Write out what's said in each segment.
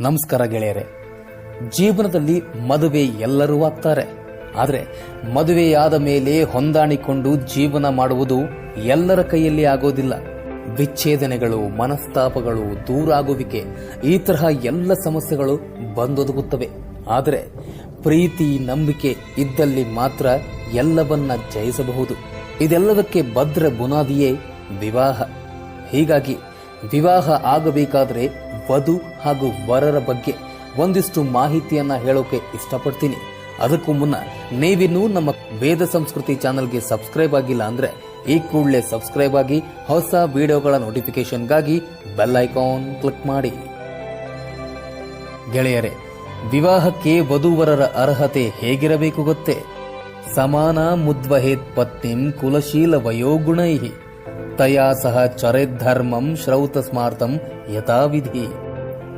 ನಮಸ್ಕಾರ ಗೆಳೆಯರೆ. ಜೀವನದಲ್ಲಿ ಮದುವೆ ಎಲ್ಲರೂ ಆಗ್ತಾರೆ. ಆದರೆ ಮದುವೆಯಾದ ಮೇಲೆ ಹೊಂದಾಣಿಕೊಂಡು ಜೀವನ ಮಾಡುವುದು ಎಲ್ಲರ ಕೈಯಲ್ಲಿ ಆಗೋದಿಲ್ಲ. ವಿಚ್ಛೇದನೆಗಳು, ಮನಸ್ತಾಪಗಳು, ದೂರಾಗುವಿಕೆ ಈ ತರಹ ಎಲ್ಲ ಸಮಸ್ಯೆಗಳು ಬಂದೊದಗುತ್ತವೆ. ಆದರೆ ಪ್ರೀತಿ, ನಂಬಿಕೆ ಇದ್ದಲ್ಲಿ ಮಾತ್ರ ಎಲ್ಲವನ್ನ ಜಯಿಸಬಹುದು. ಇದೆಲ್ಲದಕ್ಕೆ ಭದ್ರ ಬುನಾದಿಯೇ ವಿವಾಹ. ಹೀಗಾಗಿ ವಿವಾಹ ಆಗಬೇಕಾದರೆ ವಧು ಹಾಗೂ ವರರ ಬಗ್ಗೆ ಒಂದಿಷ್ಟು ಮಾಹಿತಿಯನ್ನ ಹೇಳೋಕೆ ಇಷ್ಟಪಡ್ತೀನಿ. ಅದಕ್ಕೂ ಮುನ್ನ ನೀವಿನ್ನು ನಮ್ಮ ವೇದ ಸಂಸ್ಕೃತಿ ಚಾನಲ್ಗೆ ಸಬ್ಸ್ಕ್ರೈಬ್ ಆಗಿಲ್ಲ ಅಂದ್ರೆ ಈ ಕೂಡಲೇ ಸಬ್ಸ್ಕ್ರೈಬ್ ಆಗಿ ಹೊಸ ವಿಡಿಯೋಗಳ ನೋಟಿಫಿಕೇಶನ್ಗಾಗಿ ಬೆಲ್ ಐಕಾನ್ ಕ್ಲಿಕ್ ಮಾಡಿ. ಗೆಳೆಯರೇ, ವಿವಾಹಕ್ಕೆ ವಧುವರರ ಅರ್ಹತೆ ಹೇಗಿರಬೇಕು ಗೊತ್ತೇ? ಸಮಾನ ಮುದ್ವಹೇತ್ ಪತ್ನಿಂ ಕುಲಶೀಲ ವಯೋಗುಣೈ ತಯಾ ಸಹ ಚರೆದ್ಧರ್ಮಂ ಶ್ರೌತ ಸ್ಮಾರ್ತಂ ಯಥಾವಿಧಿ.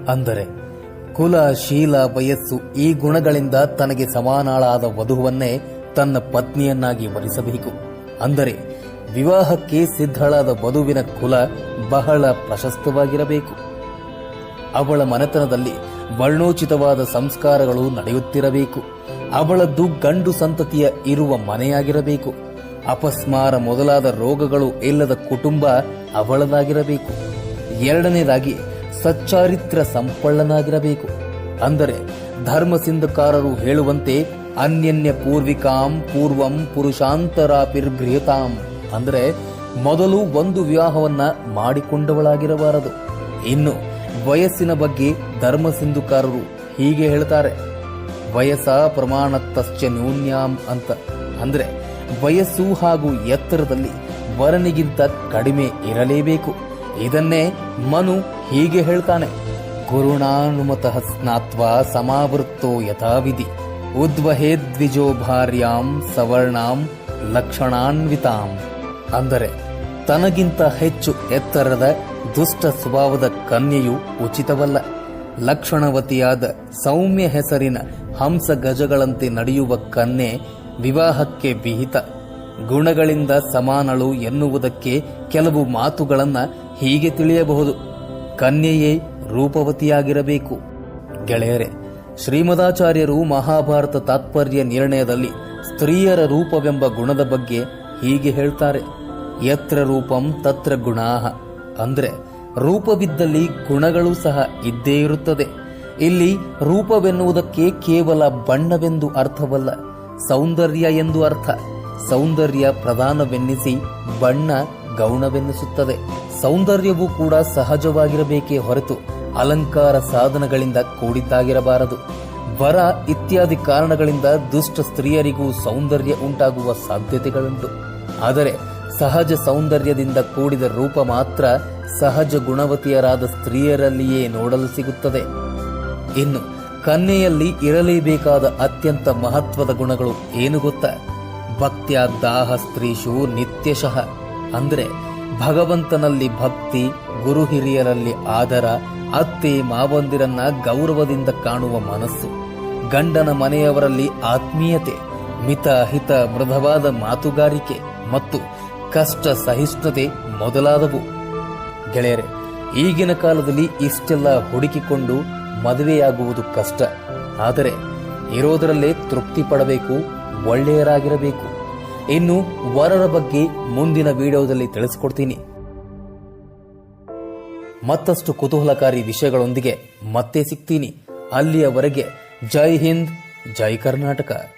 ಅಂದರೆ ಕುಲ ಶೀಲ ವಯಸ್ಸು ಈ ಗುಣಗಳಿಂದ ತನಗೆ ಸಮಾನಾಳಾದ ವಧುವನ್ನೇ ತನ್ನ ಪತ್ನಿಯನ್ನಾಗಿ ವರಿಸಬೇಕು. ಅಂದರೆ, ವಿವಾಹಕ್ಕೆ ಸಿದ್ಧಳಾದ ವಧುವಿನ ಕುಲ ಬಹಳ ಪ್ರಶಸ್ತವಾಗಿರಬೇಕು. ಅವಳ ಮನೆತನದಲ್ಲಿ ವರ್ಣೋಚಿತವಾದ ಸಂಸ್ಕಾರಗಳು ನಡೆಯುತ್ತಿರಬೇಕು. ಅವಳದ್ದು ಗಂಡು ಸಂತತಿಯ ಇರುವ ಮನೆಯಾಗಿರಬೇಕು. ಅಪಸ್ಮಾರ ಮೊದಲಾದ ರೋಗಗಳು ಇಲ್ಲದ ಕುಟುಂಬ ಅವಳದಾಗಿರಬೇಕು. ಎರಡನೇದಾಗಿ ಸಚ್ಚಾರಿತ್ರ ಸಂಪಳ್ಳನಾಗಿರಬೇಕು ಅಂದರೆ ಧರ್ಮ ಸಿಂಧುಕಾರರು ಹೇಳುವಂತೆ ಅನ್ಯನ್ಯ ಪೂರ್ವಿಕಾಂ ಪೂರ್ವಂ ಪುರುಷಾಂತರಾಪಿರ್ಗೃಹತಾಂ ಅಂದರೆ ಮೊದಲು ಒಂದು ವಿವಾಹವನ್ನ ಮಾಡಿಕೊಂಡವಳಾಗಿರಬಾರದು. ಇನ್ನು ವಯಸ್ಸಿನ ಬಗ್ಗೆ ಧರ್ಮಸಿಂಧುಕಾರರು ಹೀಗೆ ಹೇಳ್ತಾರೆ. ವಯಸ್ಸ ಪ್ರಮಾಣತಶ್ಚ ನ್ಯೂನ್ಯಾಂ ಅಂತ. ಅಂದ್ರೆ ವಯಸ್ಸು ಹಾಗೂ ಎತ್ತರದಲ್ಲಿ ವರನಿಗಿಂತ ಕಡಿಮೆ ಇರಲೇಬೇಕು. ಇದನ್ನೇ ಮನು ಹೀಗೆ ಹೇಳ್ತಾನೆ. ಗುರುಣಾನುಮತಃ ಸ್ನಾತ್ವ ಸಮಾವೃತ್ತೋ ಯಥಾವಿಧಿ. ಉದ್ವಹೇದ್ವಿಜೋ ಭಾರ್ಯಾಂ ಸವರ್ಣಾಂ ಲಕ್ಷಣಾನ್ವಿತಾಂ. ಅಂದರೆ ತನಗಿಂತ ಹೆಚ್ಚು ಎತ್ತರದ ದುಷ್ಟ ಸ್ವಭಾವದ ಕನ್ಯೆಯು ಉಚಿತವಲ್ಲ. ಲಕ್ಷಣವತಿಯಾದ ಸೌಮ್ಯ ಹೆಸರಿನ ಹಂಸ ಗಜಗಳಂತೆ ನಡೆಯುವ ಕನ್ಯೆ ವಿವಾಹಕ್ಕೆ ವಿಹಿತ. ಗುಣಗಳಿಂದ ಸಮಾನಳು ಎನ್ನುವುದಕ್ಕೆ ಕೆಲವು ಮಾತುಗಳನ್ನು ಹೀಗೆ ತಿಳಿಯಬಹುದು. ಕನ್ಯೆಯೇ ರೂಪವತಿಯಾಗಿರಬೇಕು. ಗೆಳೆಯರೆ, ಶ್ರೀಮದಾಚಾರ್ಯರು ಮಹಾಭಾರತ ತಾತ್ಪರ್ಯ ನಿರ್ಣಯದಲ್ಲಿ ಸ್ತ್ರೀಯರ ರೂಪವೆಂಬ ಗುಣದ ಬಗ್ಗೆ ಹೀಗೆ ಹೇಳ್ತಾರೆ. ಯತ್ರ ರೂಪಂ ತತ್ರ ಗುಣಾಹ. ಅಂದ್ರೆ, ರೂಪವಿದ್ದಲ್ಲಿ ಗುಣಗಳು ಸಹ ಇದ್ದೇ ಇರುತ್ತದೆ. ಇಲ್ಲಿ ರೂಪವೆನ್ನುವುದಕ್ಕೆ ಕೇವಲ ಬಣ್ಣವೆಂದು ಅರ್ಥವಲ್ಲ. ಸೌಂದರ್ಯ ಎಂದು ಅರ್ಥ. ಸೌಂದರ್ಯ ಪ್ರಧಾನವೆನ್ನಿಸಿ ಬಣ್ಣ ಗೌಣವೆನ್ನಿಸುತ್ತದೆ. ಸೌಂದರ್ಯವೂ ಕೂಡ ಸಹಜವಾಗಿರಬೇಕೇ ಹೊರತು ಅಲಂಕಾರ ಸಾಧನಗಳಿಂದ ಕೂಡಿದ್ದಾಗಿರಬಾರದು. ಬರ ಇತ್ಯಾದಿ ಕಾರಣಗಳಿಂದ ದುಷ್ಟ ಸ್ತ್ರೀಯರಿಗೂ ಸೌಂದರ್ಯ ಉಂಟಾಗುವ ಸಾಧ್ಯತೆಗಳುಂಟು. ಆದರೆ ಸಹಜ ಸೌಂದರ್ಯದಿಂದ ಕೂಡಿದ ರೂಪ ಮಾತ್ರ ಸಹಜ ಗುಣವತಿಯರಾದ ಸ್ತ್ರೀಯರಲ್ಲಿಯೇ ನೋಡಲು ಸಿಗುತ್ತದೆ. ಇನ್ನು ಕನ್ಯೆಯಲ್ಲಿ ಇರಲೇಬೇಕಾದ ಅತ್ಯಂತ ಮಹತ್ವದ ಗುಣಗಳು ಏನು ಗೊತ್ತಾ? ದಾಹ, ಸ್ತ್ರೀಶು ನಿತ್ಯಶಃ ಅಂದರೆ ಭಗವಂತನಲ್ಲಿ ಭಕ್ತಿ, ಗುರು ಹಿರಿಯರಲ್ಲಿ ಆದರ, ಅತ್ತೆ ಮಾವಂದಿರನ್ನ ಗೌರವದಿಂದ ಕಾಣುವ ಮನಸ್ಸು. ಗಂಡನ ಮನೆಯವರಲ್ಲಿ ಆತ್ಮೀಯತೆ, ಮಿತ, ಹಿತ ಮೃದವಾದ ಮಾತುಗಾರಿಕೆ ಮತ್ತು ಕಷ್ಟ, ಸಹಿಷ್ಣುತೆ ಮೊದಲಾದವು. ಗೆಳೆಯರೆ, ಈಗಿನ ಕಾಲದಲ್ಲಿ ಇಷ್ಟೆಲ್ಲ ಹುಡುಕಿಕೊಂಡು ಮದುವೆಯಾಗುವುದು ಕಷ್ಟ. ಆದರೆ ಇರೋದರಲ್ಲೇ ತೃಪ್ತಿ ಪಡಬೇಕು, ಒಳ್ಳೆಯರಾಗಿರಬೇಕು. ಇನ್ನು ವರರ ಬಗ್ಗೆ ಮುಂದಿನ ವಿಡಿಯೋದಲ್ಲಿ ತಿಳಿಸ್ಕೊಡ್ತೀನಿ. ಮತ್ತಷ್ಟು ಕುತೂಹಲಕಾರಿ ವಿಷಯಗಳೊಂದಿಗೆ ಮತ್ತೆ ಸಿಗ್ತೀನಿ. ಅಲ್ಲಿಯವರೆಗೆ ಜೈ ಹಿಂದ್, ಜೈ ಕರ್ನಾಟಕ.